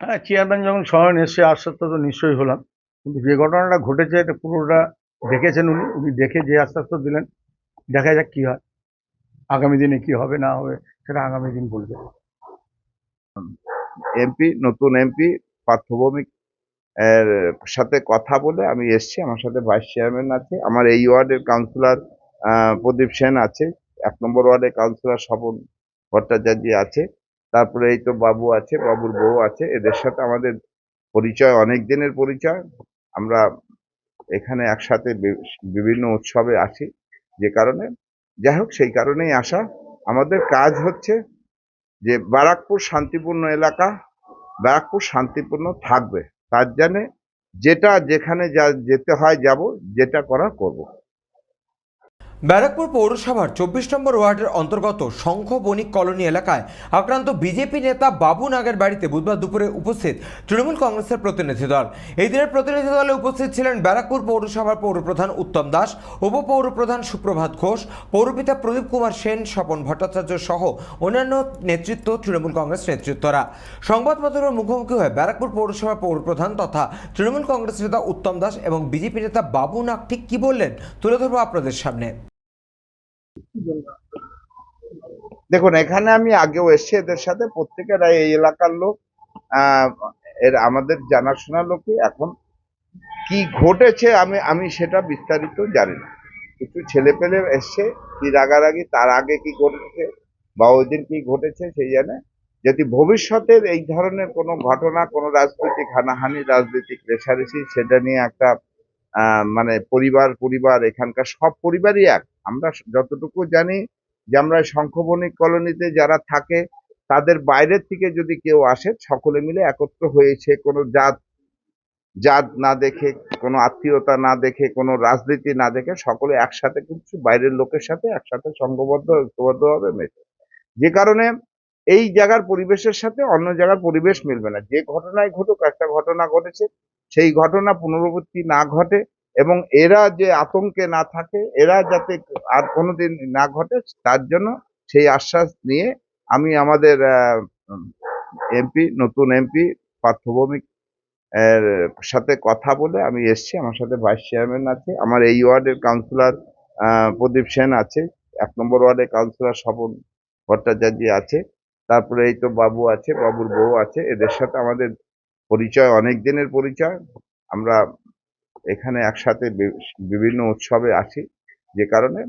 হ্যাঁ চেয়ারম্যান যখন শয়ন এসে আশ্বস্ত তো নিশ্চয়ই হলাম। কিন্তু যে ঘটনাটা ঘটেছে, এটা পুরোটা দেখেছেন উনি। উনি দেখে যে আশ্বাস দিলেন, দেখা যাক কি হয়। আগামী দিনে কি হবে, না হবে, সেটা আগামী দিন বলবে। এমপি, নতুন এমপি, পার্থভৌমিক এর সাথে কথা বলে আমি এসছি। আমার সাথে ভাইস চেয়ারম্যান আছে। আমার এই ওয়ার্ডের কাউন্সিলর প্রদীপ সেন আছে। এক নম্বর ওয়ার্ডের কাউন্সিলর স্বপন ভট্টাচার্য আছে। তারপরে এই তো বাবু আছে, বাবুর বউ আছে, এদের সাথে আমাদের পরিচয়, অনেক দিনের পরিচয়। আমরা এখানে একসাথে বিভিন্ন উৎসবে আসি যে কারণে। যাই হোক, সেই কারণেই আসা। আমাদের কাজ হচ্ছে যে বারাকপুর শান্তিপূর্ণ এলাকা, ব্যারাকপুর শান্তিপূর্ণ থাকবে। তার জন্যে যেটা যেখানে যা যেতে হয় যাব, যেটা করা করব। ব্যারাকপুর পৌরসভার চব্বিশ নম্বর ওয়ার্ডের অন্তর্গত শঙ্খ বণিক কলোনি এলাকায় আক্রান্ত বিজেপি নেতা বাবু নাগের বাড়িতে বুধবার দুপুরে উপস্থিত তৃণমূল কংগ্রেসের প্রতিনিধি দল। এই দিনের প্রতিনিধি দলে উপস্থিত ছিলেন ব্যারাকপুর পৌরসভার পৌরপ্রধান উত্তম দাস, উপপৌরপ্রধান সুপ্রভাত ঘোষ, পৌরপিতা প্রদীপ কুমার সেন, স্বপন ভট্টাচার্য সহ অন্যান্য নেতৃত্ব তৃণমূল কংগ্রেস নেতৃত্বরা। সংবাদ মাধ্যমের মুখোমুখি হয়ে ব্যারাকপুর পৌরসভার পৌরপ্রধান তথা তৃণমূল কংগ্রেস নেতা উত্তম দাস এবং বিজেপি নেতা বাবু নাগ ঠিক কী বললেন তুলে ধরবো আপনাদের সামনে। দেখুন, এখানে আমি আগেও এসেছি এদের সাথে। প্রত্যেকেরা এই এলাকার লোক। এর আমাদের জানাশোনা লোকই। এখন কি ঘটেছে আমি আমি সেটা বিস্তারিত জানি না। কিছু ছেলে পেলে এসছে, কি রাগারাগি, তার আগে কি ঘটেছে বা ওই দিন কি ঘটেছে সেই জানে। যদি ভবিষ্যতের এই ধরনের কোনো ঘটনা, কোনো রাজনৈতিক হানাহানি, রাজনৈতিক রেশারেশি, সেটা নিয়ে একটা মানে পরিবার পরিবার এখানকার সব পরিবারই এক। আমরা যতটুকু জানি যে আমরা শঙ্খবণিক কলোনিতে যারা থাকে, তাদের বাইরের থেকে যদি কেউ আসে, সকলে মিলে একত্র হয়েছে কোনো জাত জাত না দেখে, কোনো আত্মীয়তা না দেখে, কোনো রাজনীতি না দেখে, সকলে একসাথে কিন্তু বাইরের লোকের সাথে একসাথে সংঘবদ্ধ, ঐক্যবদ্ধভাবে মেশে যে কারণে এই জায়গার পরিবেশের সাথে অন্য জায়গার পরিবেশ মিলবে না। যে ঘটনায় ঘটুক, একটা ঘটনা ঘটেছে, সেই ঘটনা পুনরাবৃত্তি না ঘটে এবং এরা যে আতঙ্কে না থাকে, এরা যাতে আর কোনোদিন না ঘটে, তার জন্য সেই আশ্বাস নিয়ে আমি আমাদের এমপি, নতুন এমপি পার্থভৌমিক, এর সাথে কথা বলে আমি এসছি। আমার সাথে ভাইস চেয়ারম্যান আছে, আমার এই ওয়ার্ডের কাউন্সিলর প্রদীপ সেন আছে, এক নম্বর ওয়ার্ডের কাউন্সিলর স্বপন ভট্টাচার্য আছে, তারপরে এই তো বাবু আছে, বাবুর বউ আছে, এদের সাথে আমাদের পরিচয়, অনেক দিনের পরিচয়। আমরা এখানে একসাথে বিভিন্ন উৎসবে আসি যে কারণে,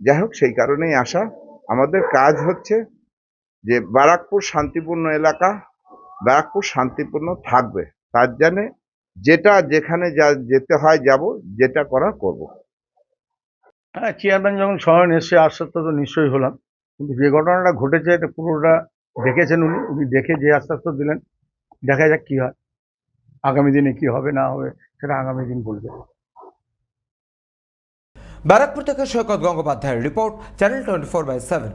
যাই হোক, সেই কারণেই আসা। আমাদের কাজ হচ্ছে যে বারাকপুর শান্তিপূর্ণ এলাকা, ব্যারাকপুর শান্তিপূর্ণ থাকবে। তার জন্যে যেটা যেখানে যা যেতে হয় যাব, যেটা করা করব। হ্যাঁ চেয়ারম্যান যখন শয়ন এসে আশ্বস্ত তো নিশ্চয়ই হলাম। কিন্তু যে ঘটনাটা ঘটেছে, এটা পুরোটা দেখেছেন উনি। উনি দেখে যে আশ্বাস দিলেন। দেখা যাক কি হয়। আগামী দিনে কি হবে, না হবে, সেটা আগামী দিন বলবে। ব্যারাকপুর থেকে সৈকত গঙ্গোপাধ্যায়ের report, channel twenty four by seven.